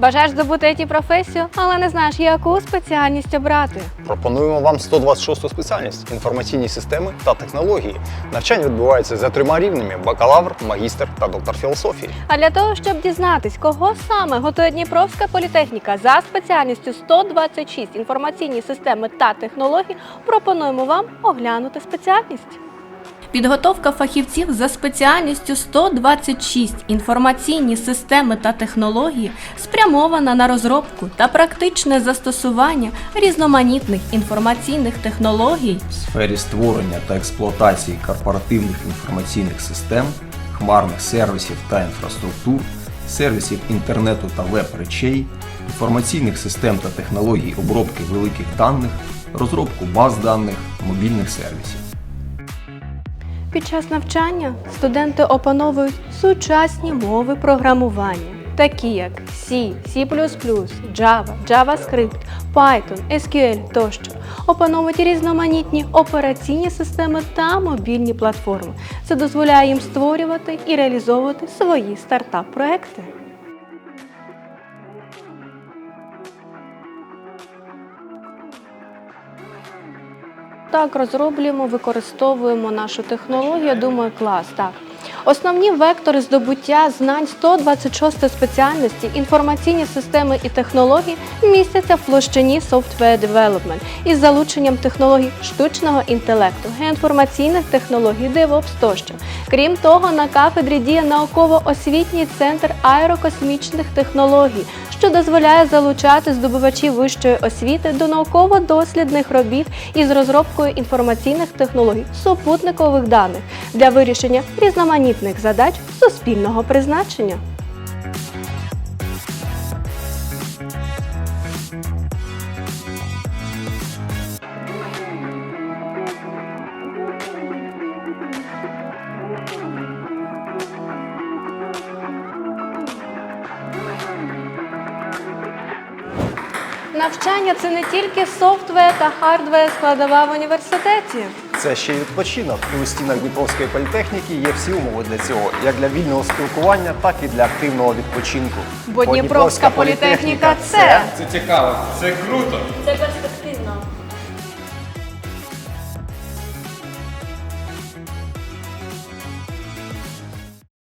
Бажаєш здобути it професію, але не знаєш, яку спеціальність обрати. Пропонуємо вам 126 спеціальність інформаційні системи та технології. Навчання відбувається за трьома рівнями: бакалавр, магістр та доктор філософії. А для того, щоб дізнатись, кого саме готує Дніпровська політехніка за спеціальністю 126 інформаційні системи та технології, пропонуємо вам оглянути спеціальність. Підготовка фахівців за спеціальністю 126 інформаційні системи та технології спрямована на розробку та практичне застосування різноманітних інформаційних технологій в сфері створення та експлуатації корпоративних інформаційних систем, хмарних сервісів та інфраструктур, сервісів інтернету та веб-речей, інформаційних систем та технологій обробки великих даних, розробку баз даних, мобільних сервісів. Під час навчання студенти опановують сучасні мови програмування, такі як C, C++, Java, JavaScript, Python, SQL тощо. Опановують різноманітні операційні системи та мобільні платформи. Це дозволяє їм створювати і реалізовувати свої стартап-проекти. Так, розроблюємо, використовуємо нашу технологію. Думаю, клас. Так. Основні вектори здобуття знань 126 спеціальності інформаційні системи і технології містяться в площині Software Development із залученням технологій штучного інтелекту, геоінформаційних технологій, DevOps тощо. Крім того, на кафедрі діє науково-освітній центр аерокосмічних технологій, що дозволяє залучати здобувачів вищої освіти до науково-дослідних робіт із розробкою інформаційних технологій супутникових даних для вирішення різноманітних задач суспільного призначення. Навчання це не тільки софтвер та хардвер складова в університеті. Це ще й відпочинок. І у стінах Дніпровської політехніки є всі умови для цього, як для вільного спілкування, так і для активного відпочинку. Бо Дніпровська політехніка це Це цікаво, це круто. це